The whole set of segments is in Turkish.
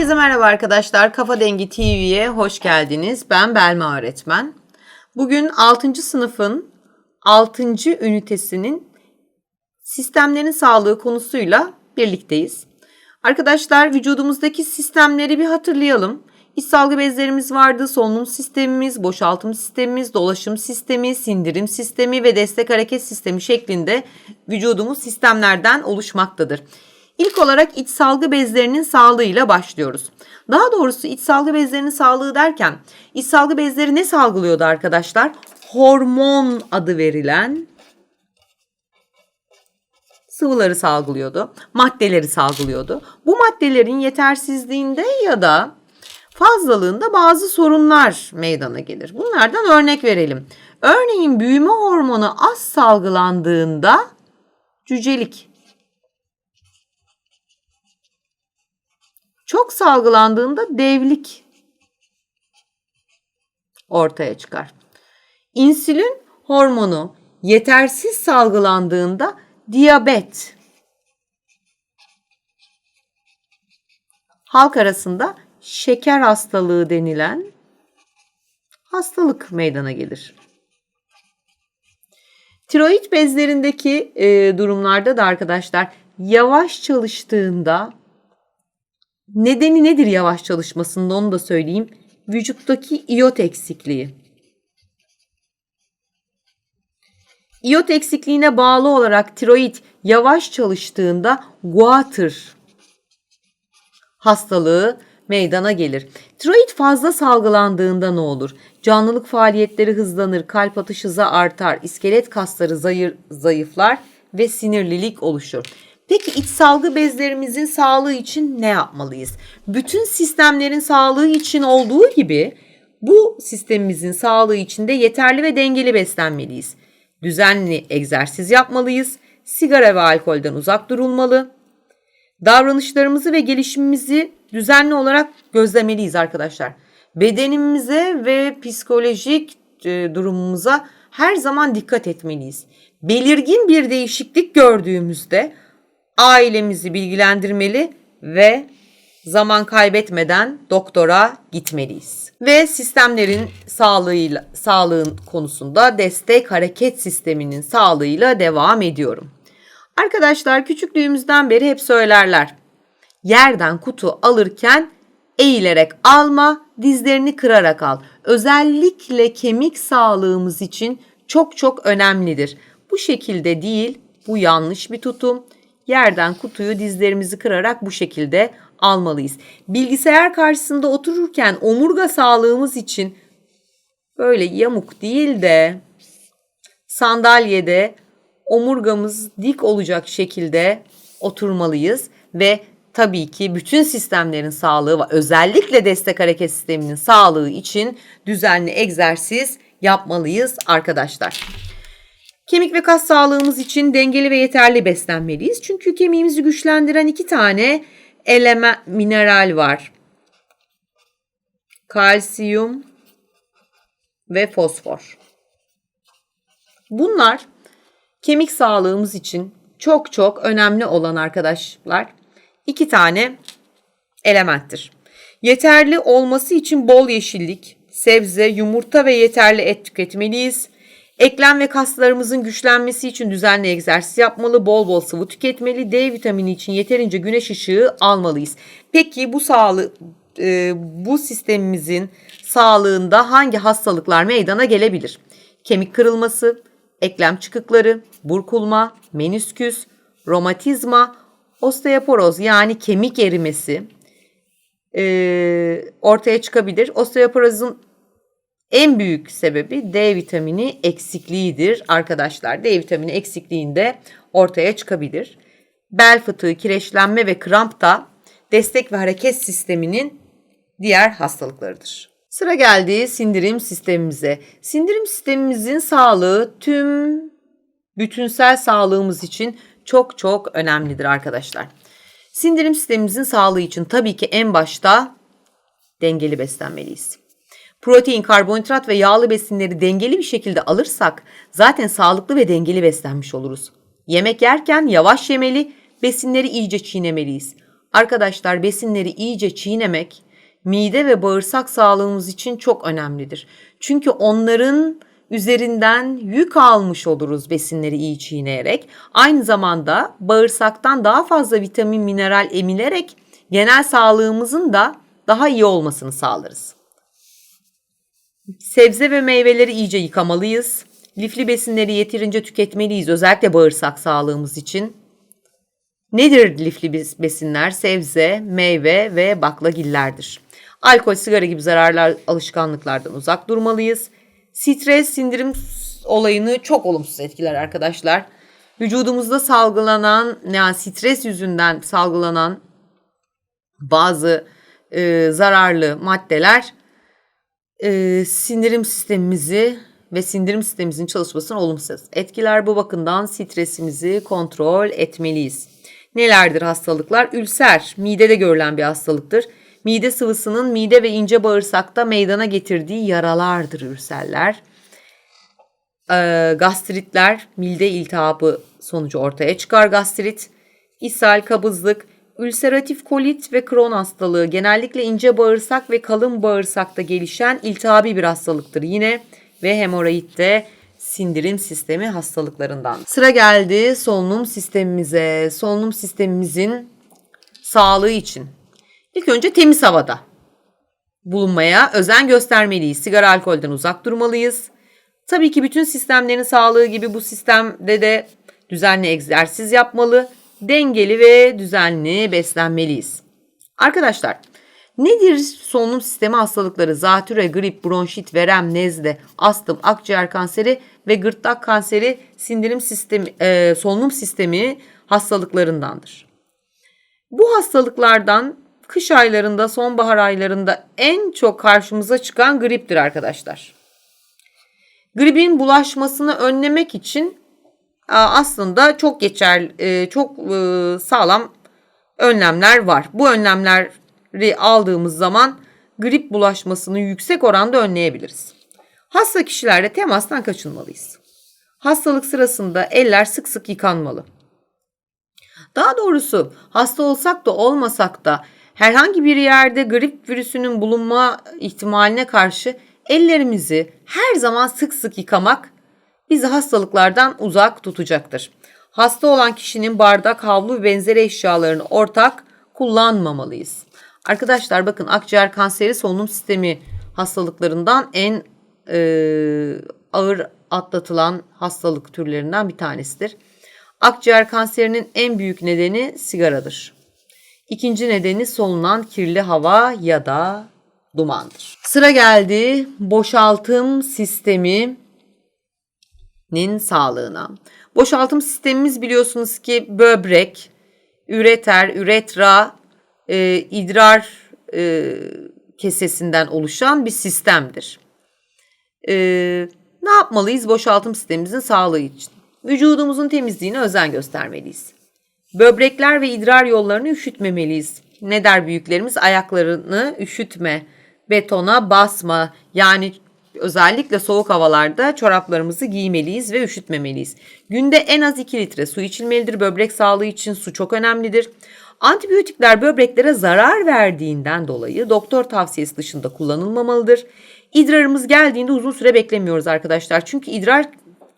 Herkese merhaba arkadaşlar. Kafa Dengi TV'ye hoş geldiniz. Ben Belma öğretmen. Bugün 6. sınıfın 6. ünitesinin sistemlerin sağlığı konusuyla birlikteyiz. Arkadaşlar vücudumuzdaki sistemleri bir hatırlayalım. İç salgı bezlerimiz vardı, solunum sistemimiz, boşaltım sistemimiz, dolaşım sistemi, sindirim sistemi ve destek hareket sistemi şeklinde vücudumuz sistemlerden oluşmaktadır. İlk olarak iç salgı bezlerinin sağlığıyla başlıyoruz. Daha doğrusu iç salgı bezlerinin sağlığı derken iç salgı bezleri ne salgılıyordu arkadaşlar? Hormon adı verilen sıvıları salgılıyordu, maddeleri salgılıyordu. Bu maddelerin yetersizliğinde ya da fazlalığında bazı sorunlar meydana gelir. Bunlardan örnek verelim. Örneğin büyüme hormonu az salgılandığında cücelik Çok salgılandığında devlik ortaya çıkar. İnsülin hormonu yetersiz salgılandığında diyabet halk arasında şeker hastalığı denilen hastalık meydana gelir. Tiroid bezlerindeki e, durumlarda da arkadaşlar yavaş çalıştığında Nedeni nedir yavaş çalışmasında onu da söyleyeyim. Vücuttaki iot eksikliği. İyot eksikliğine bağlı olarak tiroid yavaş çalıştığında guatr hastalığı meydana gelir. Tiroid fazla salgılandığında ne olur? Canlılık faaliyetleri hızlanır, kalp atış hızı artar, iskelet kasları zayıflar ve sinirlilik oluşur. Peki iç salgı bezlerimizin sağlığı için ne yapmalıyız? Bütün sistemlerin sağlığı için olduğu gibi bu sistemimizin sağlığı için de yeterli ve dengeli beslenmeliyiz. Düzenli egzersiz yapmalıyız. Sigara ve alkolden uzak durulmalı. Davranışlarımızı ve gelişimimizi düzenli olarak gözlemeliyiz arkadaşlar. Bedenimize ve psikolojik e, durumumuza her zaman dikkat etmeliyiz. Belirgin bir değişiklik gördüğümüzde ailemizi bilgilendirmeli ve zaman kaybetmeden doktora gitmeliyiz. Ve sistemlerin sağlığıyla sağlığın konusunda destek hareket sisteminin sağlığıyla devam ediyorum. Arkadaşlar küçüklüğümüzden beri hep söylerler. Yerden kutu alırken eğilerek alma, dizlerini kırarak al. Özellikle kemik sağlığımız için çok çok önemlidir. Bu şekilde değil, bu yanlış bir tutum yerden kutuyu dizlerimizi kırarak bu şekilde almalıyız. Bilgisayar karşısında otururken omurga sağlığımız için böyle yamuk değil de sandalyede omurgamız dik olacak şekilde oturmalıyız ve tabii ki bütün sistemlerin sağlığı ve özellikle destek hareket sisteminin sağlığı için düzenli egzersiz yapmalıyız arkadaşlar. Kemik ve kas sağlığımız için dengeli ve yeterli beslenmeliyiz. Çünkü kemiğimizi güçlendiren iki tane element mineral var. Kalsiyum ve fosfor. Bunlar kemik sağlığımız için çok çok önemli olan arkadaşlar iki tane elementtir. Yeterli olması için bol yeşillik, sebze, yumurta ve yeterli et tüketmeliyiz. Eklem ve kaslarımızın güçlenmesi için düzenli egzersiz yapmalı, bol bol sıvı tüketmeli, D vitamini için yeterince güneş ışığı almalıyız. Peki bu sağlık e, bu sistemimizin sağlığında hangi hastalıklar meydana gelebilir? Kemik kırılması, eklem çıkıkları, burkulma, menüsküs, romatizma, osteoporoz yani kemik erimesi e, ortaya çıkabilir. Osteoporozun en büyük sebebi D vitamini eksikliğidir arkadaşlar. D vitamini eksikliğinde ortaya çıkabilir. Bel fıtığı, kireçlenme ve kramp da destek ve hareket sisteminin diğer hastalıklarıdır. Sıra geldi sindirim sistemimize. Sindirim sistemimizin sağlığı tüm bütünsel sağlığımız için çok çok önemlidir arkadaşlar. Sindirim sistemimizin sağlığı için tabii ki en başta dengeli beslenmeliyiz. Protein, karbonhidrat ve yağlı besinleri dengeli bir şekilde alırsak zaten sağlıklı ve dengeli beslenmiş oluruz. Yemek yerken yavaş yemeli, besinleri iyice çiğnemeliyiz. Arkadaşlar besinleri iyice çiğnemek mide ve bağırsak sağlığımız için çok önemlidir. Çünkü onların üzerinden yük almış oluruz besinleri iyi çiğneyerek. Aynı zamanda bağırsaktan daha fazla vitamin, mineral emilerek genel sağlığımızın da daha iyi olmasını sağlarız. Sebze ve meyveleri iyice yıkamalıyız. Lifli besinleri yeterince tüketmeliyiz özellikle bağırsak sağlığımız için. Nedir lifli besinler? Sebze, meyve ve baklagillerdir. Alkol, sigara gibi zararlı alışkanlıklardan uzak durmalıyız. Stres, sindirim olayını çok olumsuz etkiler arkadaşlar. Vücudumuzda salgılanan, yani stres yüzünden salgılanan bazı e, zararlı maddeler e, sindirim sistemimizi ve sindirim sistemimizin çalışmasını olumsuz etkiler. Bu bakımdan stresimizi kontrol etmeliyiz. Nelerdir hastalıklar? Ülser, midede görülen bir hastalıktır. Mide sıvısının mide ve ince bağırsakta meydana getirdiği yaralardır ülserler. Ee, gastritler, mide iltihabı sonucu ortaya çıkar gastrit. İshal, kabızlık, ülseratif kolit ve kron hastalığı genellikle ince bağırsak ve kalın bağırsakta gelişen iltihabi bir hastalıktır yine ve hemoroid de sindirim sistemi hastalıklarından. Sıra geldi solunum sistemimize. Solunum sistemimizin sağlığı için ilk önce temiz havada bulunmaya özen göstermeliyiz. Sigara alkolden uzak durmalıyız. Tabii ki bütün sistemlerin sağlığı gibi bu sistemde de düzenli egzersiz yapmalı, dengeli ve düzenli beslenmeliyiz. Arkadaşlar Nedir solunum sistemi hastalıkları? Zatüre, grip, bronşit, verem, nezle, astım, akciğer kanseri ve gırtlak kanseri sindirim sistemi, e, solunum sistemi hastalıklarındandır. Bu hastalıklardan kış aylarında, sonbahar aylarında en çok karşımıza çıkan griptir arkadaşlar. Gripin bulaşmasını önlemek için aslında çok geçer, e, çok e, sağlam önlemler var. Bu önlemler aldığımız zaman grip bulaşmasını yüksek oranda önleyebiliriz. Hasta kişilerle temastan kaçınmalıyız. Hastalık sırasında eller sık sık yıkanmalı. Daha doğrusu hasta olsak da olmasak da herhangi bir yerde grip virüsünün bulunma ihtimaline karşı ellerimizi her zaman sık sık yıkamak bizi hastalıklardan uzak tutacaktır. Hasta olan kişinin bardak, havlu ve benzeri eşyalarını ortak kullanmamalıyız. Arkadaşlar bakın akciğer kanseri solunum sistemi hastalıklarından en e, ağır atlatılan hastalık türlerinden bir tanesidir. Akciğer kanserinin en büyük nedeni sigaradır. İkinci nedeni solunan kirli hava ya da dumandır. Sıra geldi boşaltım sisteminin sağlığına. Boşaltım sistemimiz biliyorsunuz ki böbrek, üreter, üretra e, idrar e, kesesinden oluşan bir sistemdir. E, ne yapmalıyız boşaltım sistemimizin sağlığı için? Vücudumuzun temizliğine özen göstermeliyiz. Böbrekler ve idrar yollarını üşütmemeliyiz. Ne der büyüklerimiz? Ayaklarını üşütme, betona basma. Yani özellikle soğuk havalarda çoraplarımızı giymeliyiz ve üşütmemeliyiz. Günde en az 2 litre su içilmelidir. Böbrek sağlığı için su çok önemlidir. Antibiyotikler böbreklere zarar verdiğinden dolayı doktor tavsiyesi dışında kullanılmamalıdır. İdrarımız geldiğinde uzun süre beklemiyoruz arkadaşlar. Çünkü idrar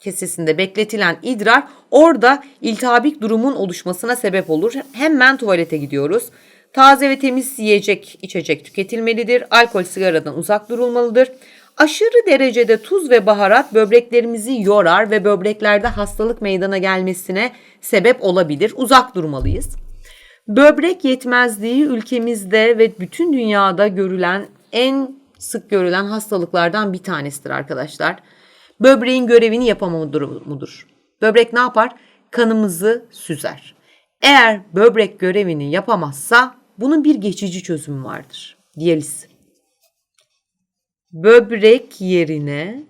kesesinde bekletilen idrar orada iltihabik durumun oluşmasına sebep olur. Hemen tuvalete gidiyoruz. Taze ve temiz yiyecek, içecek tüketilmelidir. Alkol, sigaradan uzak durulmalıdır. Aşırı derecede tuz ve baharat böbreklerimizi yorar ve böbreklerde hastalık meydana gelmesine sebep olabilir. Uzak durmalıyız. Böbrek yetmezliği ülkemizde ve bütün dünyada görülen en sık görülen hastalıklardan bir tanesidir arkadaşlar. Böbreğin görevini yapamama durumudur. Böbrek ne yapar? Kanımızı süzer. Eğer böbrek görevini yapamazsa bunun bir geçici çözümü vardır. Diyaliz. Böbrek yerine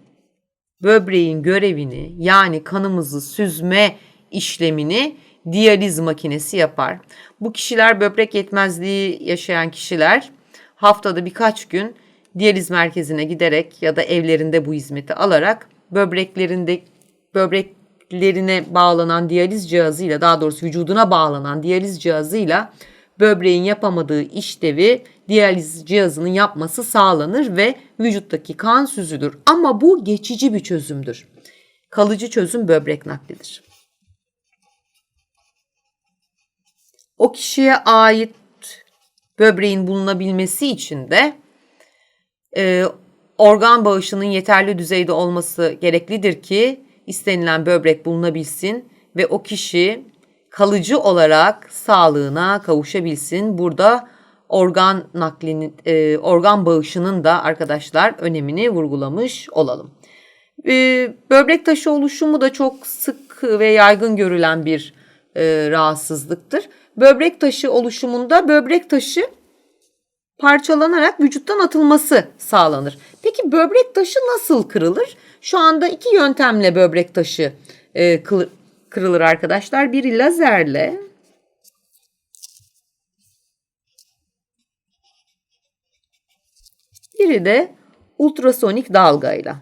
böbreğin görevini yani kanımızı süzme işlemini diyaliz makinesi yapar. Bu kişiler böbrek yetmezliği yaşayan kişiler haftada birkaç gün diyaliz merkezine giderek ya da evlerinde bu hizmeti alarak böbreklerinde böbreklerine bağlanan diyaliz cihazıyla daha doğrusu vücuduna bağlanan diyaliz cihazıyla böbreğin yapamadığı işlevi diyaliz cihazının yapması sağlanır ve vücuttaki kan süzülür. Ama bu geçici bir çözümdür. Kalıcı çözüm böbrek naklidir. O kişiye ait böbreğin bulunabilmesi için de e, organ bağışının yeterli düzeyde olması gereklidir ki istenilen böbrek bulunabilsin ve o kişi kalıcı olarak sağlığına kavuşabilsin. Burada organ naklinin, e, organ bağışının da arkadaşlar önemini vurgulamış olalım. E, böbrek taşı oluşumu da çok sık ve yaygın görülen bir e, rahatsızlıktır. Böbrek taşı oluşumunda böbrek taşı parçalanarak vücuttan atılması sağlanır. Peki böbrek taşı nasıl kırılır? Şu anda iki yöntemle böbrek taşı e, kırılır arkadaşlar. Biri lazerle biri de ultrasonik dalgayla.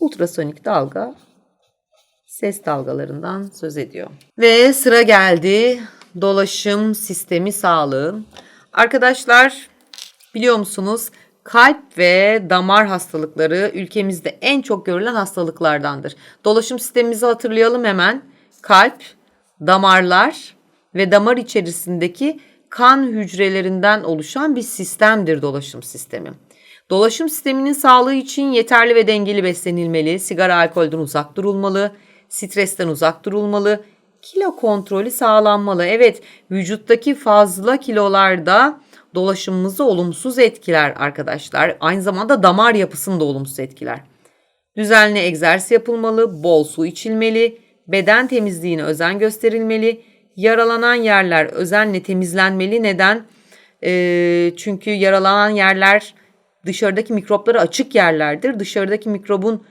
Ultrasonik dalga ses dalgalarından söz ediyor. Ve sıra geldi dolaşım sistemi sağlığı. Arkadaşlar biliyor musunuz kalp ve damar hastalıkları ülkemizde en çok görülen hastalıklardandır. Dolaşım sistemimizi hatırlayalım hemen. Kalp, damarlar ve damar içerisindeki kan hücrelerinden oluşan bir sistemdir dolaşım sistemi. Dolaşım sisteminin sağlığı için yeterli ve dengeli beslenilmeli, sigara alkolden uzak durulmalı, stresten uzak durulmalı, kilo kontrolü sağlanmalı. Evet, vücuttaki fazla kilolar da dolaşımımızı olumsuz etkiler arkadaşlar. Aynı zamanda damar yapısını da olumsuz etkiler. Düzenli egzersiz yapılmalı, bol su içilmeli, beden temizliğine özen gösterilmeli, yaralanan yerler özenle temizlenmeli. Neden? E, çünkü yaralanan yerler dışarıdaki mikroplara açık yerlerdir. Dışarıdaki mikrobun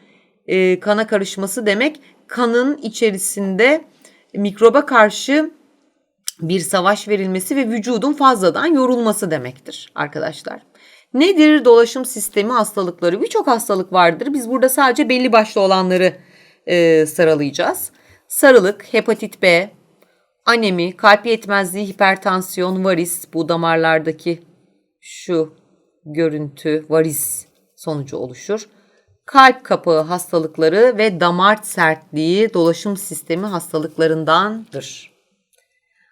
e, kana karışması demek kanın içerisinde mikroba karşı bir savaş verilmesi ve vücudun fazladan yorulması demektir arkadaşlar. Nedir dolaşım sistemi hastalıkları? Birçok hastalık vardır. Biz burada sadece belli başlı olanları e, sıralayacağız. Sarılık, hepatit B, anemi, kalp yetmezliği, hipertansiyon, varis bu damarlardaki şu görüntü varis sonucu oluşur. Kalp kapağı hastalıkları ve damar sertliği dolaşım sistemi hastalıklarındandır.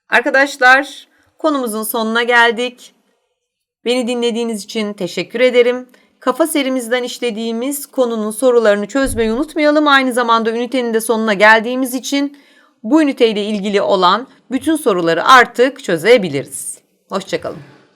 Arkadaşlar konumuzun sonuna geldik. Beni dinlediğiniz için teşekkür ederim. Kafa serimizden işlediğimiz konunun sorularını çözmeyi unutmayalım. Aynı zamanda ünitenin de sonuna geldiğimiz için bu üniteyle ilgili olan bütün soruları artık çözebiliriz. Hoşçakalın.